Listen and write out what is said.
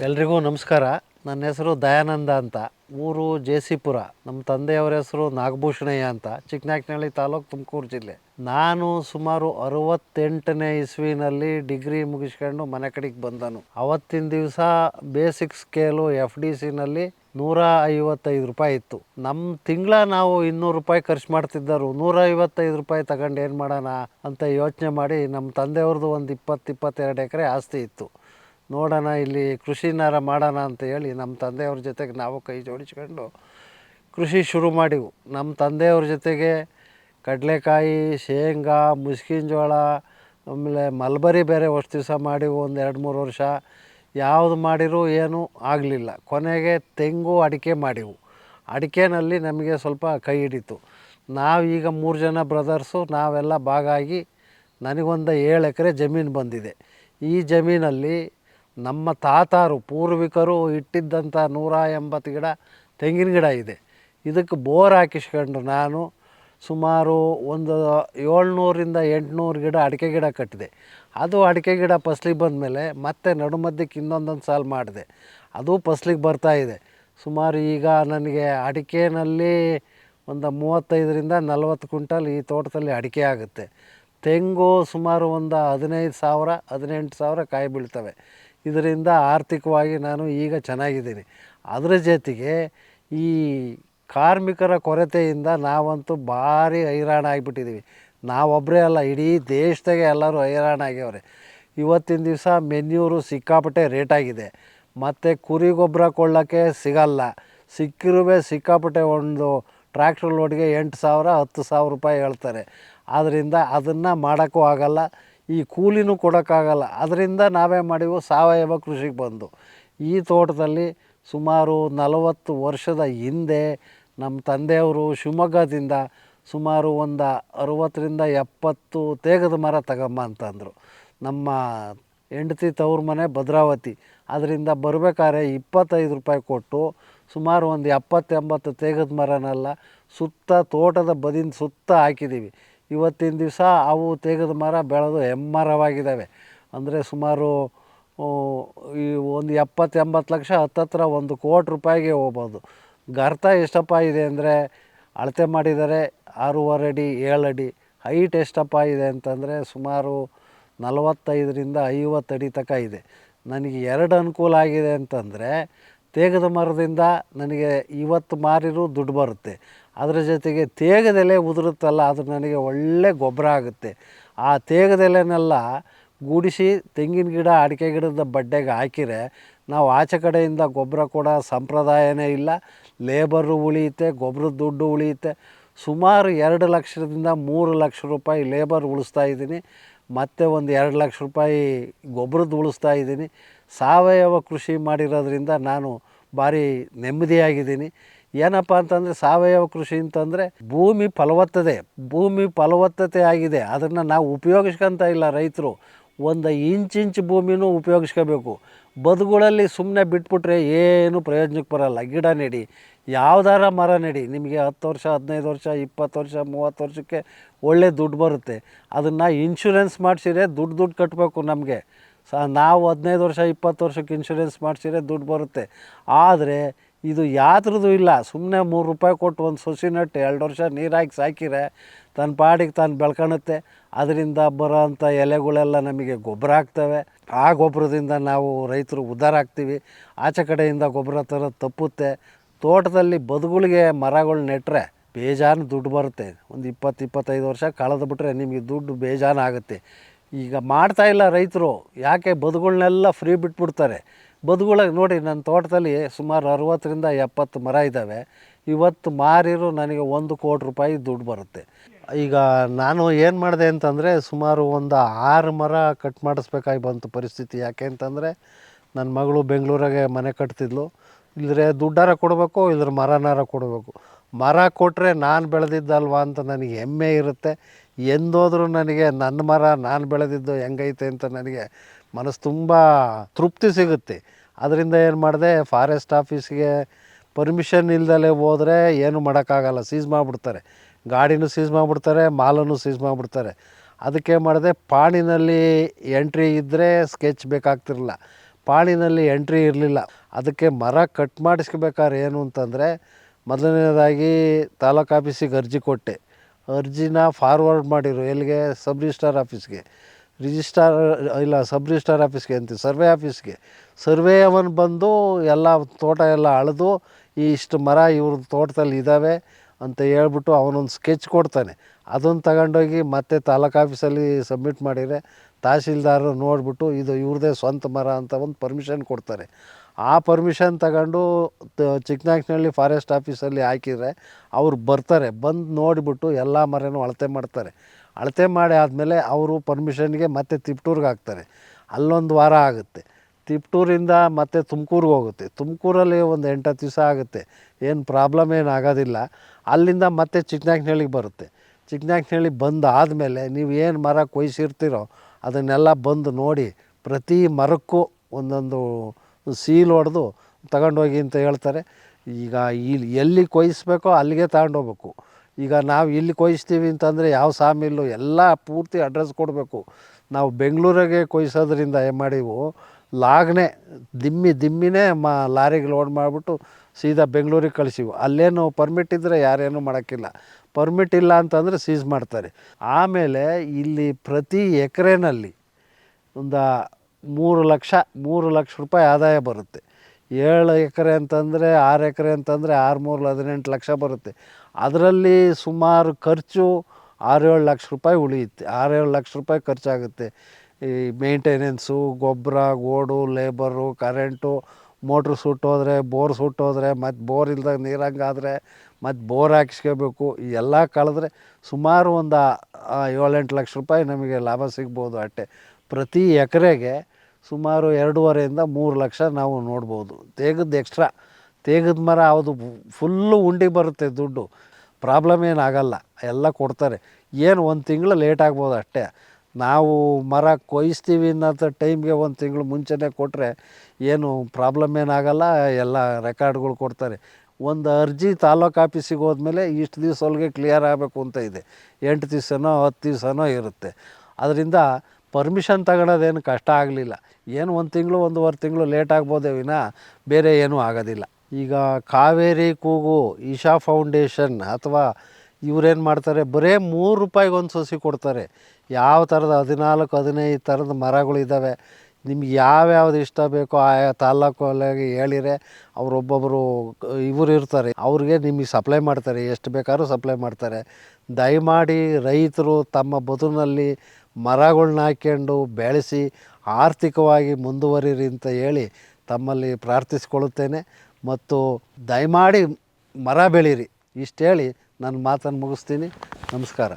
ಎಲ್ರಿಗೂ ನಮಸ್ಕಾರ. ನನ್ನ ಹೆಸರು ದಯಾನಂದ ಅಂತ. ಊರು ಜೇಸಿಪುರ. ನಮ್ಮ ತಂದೆಯವರ ಹೆಸರು ನಾಗಭೂಷಣಯ್ಯ ಅಂತ. ಚಿಕ್ಕನಾಕ್ನಹಳ್ಳಿ ತಾಲೂಕು ತುಮಕೂರು ಜಿಲ್ಲೆ. ನಾನು ಸುಮಾರು ಅರವತ್ತೆಂಟನೇ ಇಸ್ವಿನಲ್ಲಿ ಡಿಗ್ರಿ ಮುಗಿಸ್ಕೊಂಡು ಮನೆ ಕಡೆಗೆ ಬಂದನು. ಅವತ್ತಿನ ದಿವಸ ಬೇಸಿಕ್ ಸ್ಕೇಲು ಎಫ್ ಡಿ ಸಿನಲ್ಲಿ ನೂರ ಐವತ್ತೈದು ರೂಪಾಯಿ ಇತ್ತು. ನಮ್ಮ ತಿಂಗಳ ನಾವು ಇನ್ನೂರು ರೂಪಾಯಿ ಖರ್ಚು ಮಾಡ್ತಿದ್ದರು. ನೂರ ಐವತ್ತೈದು ರೂಪಾಯಿ ತಗೊಂಡು ಏನು ಮಾಡೋಣ ಅಂತ ಯೋಚನೆ ಮಾಡಿ ನಮ್ಮ ತಂದೆಯವ್ರದ್ದು ಒಂದು ಇಪ್ಪತ್ತು ಇಪ್ಪತ್ತೆರಡು ಎಕರೆ ಆಸ್ತಿ ಇತ್ತು. ನೋಡೋಣ, ಇಲ್ಲಿ ಕೃಷಿನಾರ ಮಾಡೋಣ ಅಂತ ಹೇಳಿ ನಮ್ಮ ತಂದೆಯವ್ರ ಜೊತೆಗೆ ನಾವು ಕೈ ಜೋಡಿಸ್ಕೊಂಡು ಕೃಷಿ ಶುರು ಮಾಡಿವು. ನಮ್ಮ ತಂದೆಯವ್ರ ಜೊತೆಗೆ ಕಡಲೆಕಾಯಿ, ಶೇಂಗಾ ಮುಸ್ಕಿನ ಜೋಳ ಆಮೇಲೆ ಮಲ್ಬರಿ ಬೇರೆ ವರ್ಷ ದಿವಸ ಮಾಡಿವು, ಒಂದು ಎರಡು ಮೂರು ವರ್ಷ. ಯಾವುದು ಮಾಡಿರೂ ಏನೂ ಆಗಲಿಲ್ಲ. ಕೊನೆಗೆ ತೆಂಗು ಅಡಿಕೆ ಮಾಡಿವು. ಅಡಿಕೆನಲ್ಲಿ ನಮಗೆ ಸ್ವಲ್ಪ ಕೈ ಹಿಡಿತು. ನಾವು ಈಗ ಮೂರು ಜನ ಬ್ರದರ್ಸು, ನಾವೆಲ್ಲ ಭಾಗಾಗಿ ನನಗೊಂದು ಏಳು ಎಕರೆ ಜಮೀನು ಬಂದಿದೆ. ಈ ಜಮೀನಲ್ಲಿ ನಮ್ಮ ತಾತಾರು ಪೂರ್ವಿಕರು ಇಟ್ಟಿದ್ದಂಥ ನೂರ ಎಂಬತ್ತು ಗಿಡ ತೆಂಗಿನ ಗಿಡ ಇದೆ. ಇದಕ್ಕೆ ಬೋರ್ ಹಾಕಿಸ್ಕೊಂಡು ನಾನು ಸುಮಾರು ಒಂದು ಏಳ್ನೂರಿಂದ ಎಂಟುನೂರು ಗಿಡ ಅಡಿಕೆ ಗಿಡ ಕಟ್ಟಿದೆ. ಅದು ಅಡಿಕೆ ಗಿಡ ಫಸ್ಲಿಗೆ ಬಂದಮೇಲೆ ಮತ್ತೆ ನಡುಮಧ್ಯಕ್ಕೆ ಇನ್ನೊಂದೊಂದು ಸಾಲು ಮಾಡಿದೆ. ಅದು ಫಸ್ಲಿಗೆ ಇದೆ. ಸುಮಾರು ಈಗ ನನಗೆ ಅಡಿಕೆನಲ್ಲಿ ಒಂದು ಮೂವತ್ತೈದರಿಂದ ನಲವತ್ತು ಕ್ವಿಂಟಲ್ ಈ ತೋಟದಲ್ಲಿ ಅಡಿಕೆ ಆಗುತ್ತೆ. ತೆಂಗು ಸುಮಾರು ಒಂದು ಹದಿನೈದು ಸಾವಿರ, ಹದಿನೆಂಟು ಸಾವಿರ ಕಾಯಿ ಬೀಳ್ತವೆ. ಇದರಿಂದ ಆರ್ಥಿಕವಾಗಿ ನಾನು ಈಗ ಚೆನ್ನಾಗಿದ್ದೀನಿ. ಅದರ ಜೊತೆಗೆ ಈ ಕಾರ್ಮಿಕರ ಕೊರತೆಯಿಂದ ನಾವಂತೂ ಭಾರಿ ಹೈರಾಣ ಆಗಿಬಿಟ್ಟಿದ್ದೀವಿ ನಾವೊಬ್ಬರೇ ಅಲ್ಲ, ಇಡೀ ದೇಶದಾಗೆ ಎಲ್ಲರೂ ಹೈರಾಣ ಆಗ್ಯವ್ರೆ. ಇವತ್ತಿನ ದಿವಸ ಮೆನ್ಯೂರು ಸಿಕ್ಕಾಪಟ್ಟೆ ರೇಟಾಗಿದೆ ಮತ್ತು ಕುರಿ ಗೊಬ್ಬರ ಕೊಳ್ಳೋಕ್ಕೆ ಸಿಗಲ್ಲ. ಸಿಕ್ಕಿರುವೆ ಸಿಕ್ಕಾಪಟ್ಟೆ ಒಂದು ಟ್ರ್ಯಾಕ್ಟ್ರ್ ಲೋಡ್ಗೆ ಎಂಟು ಸಾವಿರ, ಹತ್ತು ಸಾವಿರ ರೂಪಾಯಿ ಹೇಳ್ತಾರೆ. ಆದ್ದರಿಂದ ಅದನ್ನು ಮಾಡೋಕ್ಕೂ ಆಗಲ್ಲ, ಈ ಕೂಲಿನೂ ಕೊಡೋಕ್ಕಾಗಲ್ಲ. ಅದರಿಂದ ನಾವೇ ಮಾಡಿವು ಸಾವಯವ ಕೃಷಿಗೆ ಬಂದು, ಈ ತೋಟದಲ್ಲಿ ಸುಮಾರು ನಲವತ್ತು ವರ್ಷದ ಹಿಂದೆ ನಮ್ಮ ತಂದೆಯವರು ಶಿವಮೊಗ್ಗದಿಂದ ಸುಮಾರು ಒಂದು ಅರುವತ್ತರಿಂದ ಎಪ್ಪತ್ತು ತೇಗದ ಮರ ತಗೊಂಬ ಅಂತಂದರು. ನಮ್ಮ ಹೆಂಡತಿ ತವ್ರ ಮನೆ ಭದ್ರಾವತಿ. ಅದರಿಂದ ಬರಬೇಕಾದ್ರೆ ಇಪ್ಪತ್ತೈದು ರೂಪಾಯಿ ಕೊಟ್ಟು ಸುಮಾರು ಒಂದು ಎಪ್ಪತ್ತೆಂಬತ್ತು ತೇಗದ ಮರನೆಲ್ಲ ಸುತ್ತ ತೋಟದ ಬದಿನ ಸುತ್ತ ಹಾಕಿದ್ದೀವಿ ಇವತ್ತಿನ ದಿವಸ ಅವು ತೇಗದ ಮರ ಬೆಳೆದು ಹೆಮ್ಮರವಾಗಿದ್ದಾವೆ. ಅಂದರೆ ಸುಮಾರು ಈ ಒಂದು ಎಪ್ಪತ್ತು ಎಂಬತ್ತು ಲಕ್ಷ ಹತ್ತತ್ರ ಒಂದು ಕೋಟಿ ರೂಪಾಯಿಗೆ ಹೋಗ್ಬೋದು. ಗರ್ತ ಎಷ್ಟಪ್ಪ ಇದೆ ಅಂದರೆ, ಅಳತೆ ಮಾಡಿದರೆ ಆರೂವರೆ ಅಡಿ, ಏಳು ಅಡಿ. ಹೈಟ್ ಎಷ್ಟಪ್ಪ ಇದೆ ಅಂತಂದರೆ ಸುಮಾರು ನಲವತ್ತೈದರಿಂದ ಐವತ್ತು ಅಡಿ ತನಕ ಇದೆ. ನನಗೆ ಎರಡು ಅನುಕೂಲ ಆಗಿದೆ ಅಂತಂದರೆ ತೇಗದ ಮರದಿಂದ ನನಗೆ ಇವತ್ತು ಮಾರಿರೂ ದುಡ್ಡು ಬರುತ್ತೆ. ಅದರ ಜೊತೆಗೆ ತೇಗದೆಲೆ ಉದುರುತ್ತಲ್ಲ, ಅದು ನನಗೆ ಒಳ್ಳೆ ಗೊಬ್ಬರ ಆಗುತ್ತೆ. ಆ ತೇಗದೆಲೆನೆಲ್ಲ ಗೂಡಿಸಿ ತೆಂಗಿನ ಗಿಡ, ಅಡಿಕೆ ಗಿಡದ ಬಡ್ಡೆಗೆ ಹಾಕಿದರೆ ನಾವು ಆಚೆ ಕಡೆಯಿಂದ ಗೊಬ್ಬರ ಕೊಡೋ ಸಂಪ್ರದಾಯನೇ ಇಲ್ಲ. ಲೇಬರು ಉಳಿಯುತ್ತೆ, ಗೊಬ್ಬರದ ದುಡ್ಡು ಉಳಿಯುತ್ತೆ. ಸುಮಾರು ಎರಡು ಲಕ್ಷದಿಂದ ಮೂರು ಲಕ್ಷ ರೂಪಾಯಿ ಲೇಬರ್ ಉಳಿಸ್ತಾ ಇದ್ದೀನಿ. ಮತ್ತು ಒಂದು ಎರಡು ಲಕ್ಷ ರೂಪಾಯಿ ಗೊಬ್ಬರದ್ದು ಉಳಿಸ್ತಾ ಇದ್ದೀನಿ. ಸಾವಯವ ಕೃಷಿ ಮಾಡಿರೋದ್ರಿಂದ ನಾನು ಭಾರಿ ನೆಮ್ಮದಿಯಾಗಿದ್ದೀನಿ. ಏನಪ್ಪ ಅಂತಂದರೆ ಸಾವಯವ ಕೃಷಿ ಅಂತಂದರೆ ಭೂಮಿ ಫಲವತ್ತತೆ ಭೂಮಿ ಫಲವತ್ತತೆ ಆಗಿದೆ. ಅದನ್ನು ನಾವು ಉಪಯೋಗಿಸ್ಕೊಂತ ಇಲ್ಲ ರೈತರು. ಒಂದು ಇಂಚಿಂಚು ಭೂಮಿನೂ ಉಪಯೋಗಿಸ್ಕೋಬೇಕು. ಬದುಗಳಲ್ಲಿ ಸುಮ್ಮನೆ ಬಿಟ್ಬಿಟ್ರೆ ಏನು ಪ್ರಯೋಜನಕ್ಕೆ ಬರಲ್ಲ. ಗಿಡ ನೆಡಿ, ಯಾವ್ದಾರ ಮರ ನೆಡಿ. ನಿಮಗೆ ಹತ್ತು ವರ್ಷ, ಹದಿನೈದು ವರ್ಷ, ಇಪ್ಪತ್ತು ವರ್ಷ, ಮೂವತ್ತು ವರ್ಷಕ್ಕೆ ಒಳ್ಳೆ ದುಡ್ಡು ಬರುತ್ತೆ. ಅದನ್ನು ಇನ್ಶೂರೆನ್ಸ್ ಮಾಡಿಸಿದ್ರೆ ದುಡ್ಡು ದುಡ್ಡು ಕಟ್ಟಬೇಕು ನಮಗೆ. ಸ, ನಾವು ಹದಿನೈದು ವರ್ಷ, ಇಪ್ಪತ್ತು ವರ್ಷಕ್ಕೆ ಇನ್ಶೂರೆನ್ಸ್ ಮಾಡಿಸಿದ್ರೆ ದುಡ್ಡು ಬರುತ್ತೆ. ಆದರೆ ಇದು ಯಾತ್ರದ್ದು ಇಲ್ಲ. ಸುಮ್ಮನೆ ಮೂರು ರೂಪಾಯಿ ಕೊಟ್ಟು ಒಂದು ಸೊಸಿ ನಟ್ಟು ಎರಡು ವರ್ಷ ನೀರಾಕಿ ಸಾಕಿರೆ ತನ್ನ ಪಾಡಿಗೆ ತಾನು ಬೆಳ್ಕೊಳುತ್ತೆ ಅದರಿಂದ ಬರೋಂಥ ಎಲೆಗಳೆಲ್ಲ ನಮಗೆ ಗೊಬ್ಬರ ಆಗ್ತವೆ. ಆ ಗೊಬ್ಬರದಿಂದ ನಾವು ರೈತರು ಉದ್ಧಾರ ಆಗ್ತೀವಿ. ಆಚೆ ಕಡೆಯಿಂದ ಗೊಬ್ಬರ ತರೋದು ತಪ್ಪುತ್ತೆ. ತೋಟದಲ್ಲಿ ಬದುಗಳಿಗೆ ಮರಗಳು ನೆಟ್ಟರೆ ಬೇಜಾನು ದುಡ್ಡು ಬರುತ್ತೆ. ಒಂದು ಇಪ್ಪತ್ತು, ಇಪ್ಪತ್ತೈದು ವರ್ಷ ಕಳೆದು ಬಿಟ್ರೆ ನಿಮಗೆ ದುಡ್ಡು ಬೇಜಾನು ಆಗುತ್ತೆ. ಈಗ ಮಾಡ್ತಾ ಇಲ್ಲ ರೈತರು, ಯಾಕೆ ಬದುಗಳನ್ನೆಲ್ಲ ಫ್ರೀ ಬಿಟ್ಬಿಡ್ತಾರೆ? ಬದುಗಳಾಗ ನೋಡಿ ನನ್ನ ತೋಟದಲ್ಲಿ ಸುಮಾರು ಅರವತ್ತರಿಂದ ಎಪ್ಪತ್ತು ಮರ ಇದ್ದಾವೆ ಇವತ್ತು ಮಾರಿರು ನನಗೆ ಒಂದು ಕೋಟಿ ರೂಪಾಯಿ ದುಡ್ಡು ಬರುತ್ತೆ. ಈಗ ನಾನು ಏನು ಮಾಡಿದೆ ಅಂತಂದರೆ ಸುಮಾರು ಒಂದು ಆರು ಮರ ಕಟ್ ಮಾಡಿಸ್ಬೇಕಾಗಿ ಬಂತು ಪರಿಸ್ಥಿತಿ. ಯಾಕೆ ಅಂತಂದರೆ ನನ್ನ ಮಗಳು ಬೆಂಗಳೂರಾಗೆ ಮನೆ ಕಟ್ತಿದ್ಲು. ಇಲ್ಲದ್ರೆ ದುಡ್ಡಾರ ಕೊಡಬೇಕು ಇಲ್ಲದ್ರೆ ಮರನಾರ ಕೊಡಬೇಕು. ಮರ ಕೊಟ್ಟರೆ ನಾನು ಬೆಳೆದಿದ್ದಲ್ವಾ ಅಂತ ನನಗೆ ಹೆಮ್ಮೆ ಇರುತ್ತೆ. ಎಂದೋದ್ರೂ ನನಗೆ ನನ್ನ ಮರ ನಾನು ಬೆಳೆದಿದ್ದು ಹೆಂಗೈತೆ ಅಂತ ನನಗೆ ಮನಸ್ಸು ತುಂಬ ತೃಪ್ತಿ ಸಿಗುತ್ತೆ. ಅದರಿಂದ ಏನು ಮಾಡಿದೆ, ಫಾರೆಸ್ಟ್ ಆಫೀಸ್ಗೆ ಪರ್ಮಿಷನ್ ಇಲ್ದಲೇ ಹೋದರೆ ಏನು ಮಾಡೋಕ್ಕಾಗಲ್ಲ, ಸೀಸ್ ಮಾಡಿಬಿಡ್ತಾರೆ. ಗಾಡಿನೂ ಸೀಸ್ ಮಾಡಿಬಿಡ್ತಾರೆ ಮಾಲನ್ನು ಸೀಸ್ ಮಾಡಿಬಿಡ್ತಾರೆ. ಅದಕ್ಕೆ ಮಾಡಿದೆ, ಪಾಣಿನಲ್ಲಿ ಎಂಟ್ರಿ ಇದ್ದರೆ ಸ್ಕೆಚ್ ಬೇಕಾಗ್ತಿರಲಿಲ್ಲ. ಪಾಣಿನಲ್ಲಿ ಎಂಟ್ರಿ ಇರಲಿಲ್ಲ. ಅದಕ್ಕೆ ಮರ ಕಟ್ ಮಾಡಿಸ್ಕೋಬೇಕಾದ್ರೆ ಏನು ಅಂತಂದರೆ ಮೊದಲನೇದಾಗಿ ತಾಲೂಕು ಆಫೀಸಿಗೆ ಅರ್ಜಿ ಕೊಟ್ಟೆ. ಅರ್ಜಿನ ಫಾರ್ವರ್ಡ್ ಮಾಡಿರು. ಎಲ್ಲಿಗೆ? ಸಬ್ ರಿಜಿಸ್ಟ್ರಾರ್ ಆಫೀಸ್ಗೆ ರಿಜಿಸ್ಟ್ರಾರ್ ಇಲ್ಲ ಸಬ್ ರಿಜಿಸ್ಟ್ರಾರ್ ಆಫೀಸ್ಗೆ ಅಂತ ಸರ್ವೆ ಆಫೀಸ್ಗೆ ಸರ್ವೆ ಅವನು ಬಂದು ಎಲ್ಲ ತೋಟ ಎಲ್ಲ ಅಳೆದು, ಈ ಇಷ್ಟು ಮರ ಇವ್ರ ತೋಟದಲ್ಲಿ ಇದ್ದಾವೆ ಅಂತ ಹೇಳ್ಬಿಟ್ಟು ಅವನೊಂದು ಸ್ಕೆಚ್ ಕೊಡ್ತಾನೆ. ಅದನ್ನು ತಗೊಂಡೋಗಿ ಮತ್ತೆ ತಾಲೂಕು ಆಫೀಸಲ್ಲಿ ಸಬ್ಮಿಟ್ ಮಾಡಿದರೆ, ತಹಸೀಲ್ದಾರರು ನೋಡಿಬಿಟ್ಟು ಇದು ಇವ್ರದೇ ಸ್ವಂತ ಮರ ಅಂತ ಒಂದು ಪರ್ಮಿಷನ್ ಕೊಡ್ತಾರೆ. ಆ ಪರ್ಮಿಷನ್ ತಗೊಂಡು ಚಿಕ್ಕನಾಕ್ನಹಳ್ಳಿ ಫಾರೆಸ್ಟ್ ಆಫೀಸಲ್ಲಿ ಹಾಕಿದರೆ ಅವ್ರು ಬರ್ತಾರೆ. ಬಂದು ನೋಡಿಬಿಟ್ಟು ಎಲ್ಲ ಮರನೂ ಅಳತೆ ಮಾಡ್ತಾರೆ. ಅಳತೆ ಮಾಡಿ ಆದಮೇಲೆ ಅವರು ಪರ್ಮಿಷನ್ಗೆ ಮತ್ತೆ ತಿಪ್ಟೂರ್ಗೆ ಹಾಕ್ತಾರೆ. ಅಲ್ಲೊಂದು ವಾರ ಆಗುತ್ತೆ. ತಿಪ್ಟೂರಿಂದ ಮತ್ತೆ ತುಮಕೂರಿಗೆ ಹೋಗುತ್ತೆ. ತುಮಕೂರಲ್ಲಿ ಒಂದು ಎಂಟತ್ತು ದಿವಸ ಆಗುತ್ತೆ. ಏನು ಪ್ರಾಬ್ಲಮ್ ಏನು ಆಗೋದಿಲ್ಲ. ಅಲ್ಲಿಂದ ಮತ್ತೆ ಚಿಕ್ಕನಾಕ್ನಹಳ್ಳಿಗೆ ಬರುತ್ತೆ. ಚಿಕ್ಕನಾಕ್ನಹಳ್ಳಿ ಬಂದು ಆದಮೇಲೆ ನೀವು ಏನು ಮರ ಕೊಯ್ಸಿರ್ತೀರೋ ಅದನ್ನೆಲ್ಲ ಬಂದು ನೋಡಿ ಪ್ರತಿ ಮರಕ್ಕೂ ಒಂದೊಂದು ಸೀಲ್ ಹೊಡೆದು ತಗೊಂಡೋಗಿ ಅಂತ ಹೇಳ್ತಾರೆ. ಈಗ ಇಲ್ಲಿ ಎಲ್ಲಿ ಕೊಯ್ಸ್ಬೇಕೋ ಅಲ್ಲಿಗೆ ತಗೊಂಡೋಗ್ಬೇಕು ಈಗ ನಾವು ಇಲ್ಲಿ ಕೊಯ್ಸ್ತೀವಿ ಅಂತಂದರೆ ಯಾವ ಸಾಮಿಲ್ಲು ಎಲ್ಲ ಪೂರ್ತಿ ಅಡ್ರೆಸ್ ಕೊಡಬೇಕು. ನಾವು ಬೆಂಗಳೂರಿಗೆ ಕೊಯ್ಸೋದ್ರಿಂದ ಏನು ಮಾಡಿವು? ಲಾಗ್ನೆ ದಿಮ್ಮಿ ದಿಮ್ಮಿನೇ ಮ ಲಾರಿಗೆ ಲೋಡ್ ಮಾಡಿಬಿಟ್ಟು ಸೀದಾ ಬೆಂಗಳೂರಿಗೆ ಕಳಿಸಿವು. ಅಲ್ಲೇನು ಪರ್ಮಿಟ್ ಇದ್ದರೆ ಯಾರೇನು ಮಾಡೋಕ್ಕಿಲ್ಲ. ಪರ್ಮಿಟ್ ಇಲ್ಲ ಅಂತಂದರೆ ಸೀಸ್ ಮಾಡ್ತಾರೆ. ಆಮೇಲೆ ಇಲ್ಲಿ ಪ್ರತಿ ಎಕರೆನಲ್ಲಿ ಒಂದು ಮೂರು ಲಕ್ಷ ಮೂರು ಲಕ್ಷ ರೂಪಾಯಿ ಆದಾಯ ಬರುತ್ತೆ. ಏಳು ಎಕರೆ ಅಂತಂದರೆ ಆರು ಎಕರೆ ಅಂತಂದರೆ ಆರು ಮೂರು ಹದಿನೆಂಟು ಲಕ್ಷ ಬರುತ್ತೆ. ಅದರಲ್ಲಿ ಸುಮಾರು ಖರ್ಚು ಆರೇಳು ಲಕ್ಷ ರೂಪಾಯಿ ಉಳಿಯುತ್ತೆ. ಆರೇಳು ಲಕ್ಷ ರೂಪಾಯಿ ಖರ್ಚಾಗುತ್ತೆ. ಈ ಮೇಂಟೆನೆನ್ಸು ಗೊಬ್ಬರ, ಗೋಡು ಲೇಬರು ಕರೆಂಟು ಮೋಟ್ರ್ ಸುಟ್ಟೋದ್ರೆ ಬೋರ್ ಸುಟ್ಟೋದ್ರೆ ಮತ್ತು ಬೋರ್ ಇಲ್ದಾಗ ನೀರಂಗಾದರೆ ಮತ್ತು ಬೋರ್ ಹಾಕಿಸ್ಕೋಬೇಕು. ಎಲ್ಲ ಕಳೆದ್ರೆ ಸುಮಾರು ಒಂದು ಏಳೆಂಟು ಲಕ್ಷ ರೂಪಾಯಿ ನಮಗೆ ಲಾಭ ಸಿಗ್ಬೋದು ಅಟ್ಟೆ. ಪ್ರತಿ ಎಕರೆಗೆ ಸುಮಾರು ಎರಡೂವರೆಯಿಂದ ಮೂರು ಲಕ್ಷ ನಾವು ನೋಡ್ಬೋದು. ತೇಗದ ಎಕ್ಸ್ಟ್ರಾ ತೇಗದ ಮರ ಅದು ಫುಲ್ಲು ಉಂಡಿ ಬರುತ್ತೆ ದುಡ್ಡು. ಪ್ರಾಬ್ಲಮ್ ಏನಾಗಲ್ಲ ಎಲ್ಲ ಕೊಡ್ತಾರೆ. ಏನು ಒಂದು ತಿಂಗಳು ಲೇಟ್ ಆಗ್ಬೋದು ಅಷ್ಟೇ. ನಾವು ಮರ ಕೊಯ್ಸ್ತೀವಿ ಅನ್ನೋ ಟೈಮ್ಗೆ ಒಂದು ತಿಂಗಳು ಮುಂಚೆನೇ ಕೊಟ್ಟರೆ ಏನು ಪ್ರಾಬ್ಲಮ್ ಏನಾಗಲ್ಲ ಎಲ್ಲ ರೆಕಾರ್ಡ್ಗಳು ಕೊಡ್ತಾರೆ. ಒಂದು ಅರ್ಜಿ ತಾಲೂಕು ಆಫೀಸಿಗೆ ಹೋದ್ಮೇಲೆ ಇಷ್ಟು ದಿವಸ ಒಳಗೆ ಕ್ಲಿಯರ್ ಆಗಬೇಕು ಅಂತ ಇದೆ. ಎಂಟು ದಿವ್ಸನೋ ಹತ್ತು ದಿವ್ಸನೋ ಇರುತ್ತೆ. ಅದರಿಂದ ಪರ್ಮಿಷನ್ ತಗೊಳ್ಳೋದೇನು ಕಷ್ಟ ಆಗಲಿಲ್ಲ. ಏನು ಒಂದು ತಿಂಗಳು, ಒಂದೂವರೆ ತಿಂಗಳು ಲೇಟ್ ಆಗ್ಬೋದೇ ವಿನ ಬೇರೆ ಏನೂ ಆಗೋದಿಲ್ಲ. ಈಗ ಕಾವೇರಿ ಕೂಗು, ಈಶಾ ಫೌಂಡೇಶನ್ ಅಥವಾ ಇವರೇನು ಮಾಡ್ತಾರೆ, ಬರೀ ಮೂರು ರೂಪಾಯಿಗೆ ಒಂದು ಸಸಿ ಕೊಡ್ತಾರೆ. ಯಾವ ಥರದ ಹದಿನಾಲ್ಕು, ಹದಿನೈದು ಥರದ ಮರಗಳಿದ್ದಾವೆ ನಿಮ್ಗೆ ಯಾವ್ಯಾವ್ದು ಇಷ್ಟ ಬೇಕೋ ಆಯಾ ತಾಲ್ಲೂಕಲ್ಲಿ ಹೇಳಿರೆ ಅವರೊಬ್ಬೊಬ್ಬರು ಇವರು ಇರ್ತಾರೆ. ಅವ್ರಿಗೆ ನಿಮಗೆ ಸಪ್ಲೈ ಮಾಡ್ತಾರೆ. ಎಷ್ಟು ಬೇಕಾದ್ರೂ ಸಪ್ಲೈ ಮಾಡ್ತಾರೆ. ದಯಮಾಡಿ ರೈತರು ತಮ್ಮ ಬದುಕಿನಲ್ಲಿ ಮರಗಳ್ನ ಹಾಕ್ಕೊಂಡು ಬೆಳೆಸಿ ಆರ್ಥಿಕವಾಗಿ ಮುಂದುವರಿರಿ ಅಂತ ಹೇಳಿ ತಮ್ಮಲ್ಲಿ ಪ್ರಾರ್ಥಿಸಿಕೊಳ್ಳುತ್ತೇನೆ. ಮತ್ತು ದಯಮಾಡಿ ಮರ ಬೆಳೀರಿ. ಇಷ್ಟು ಹೇಳಿ ನನ್ನ ಮಾತನ್ನು ಮುಗಿಸ್ತೀನಿ. ನಮಸ್ಕಾರ.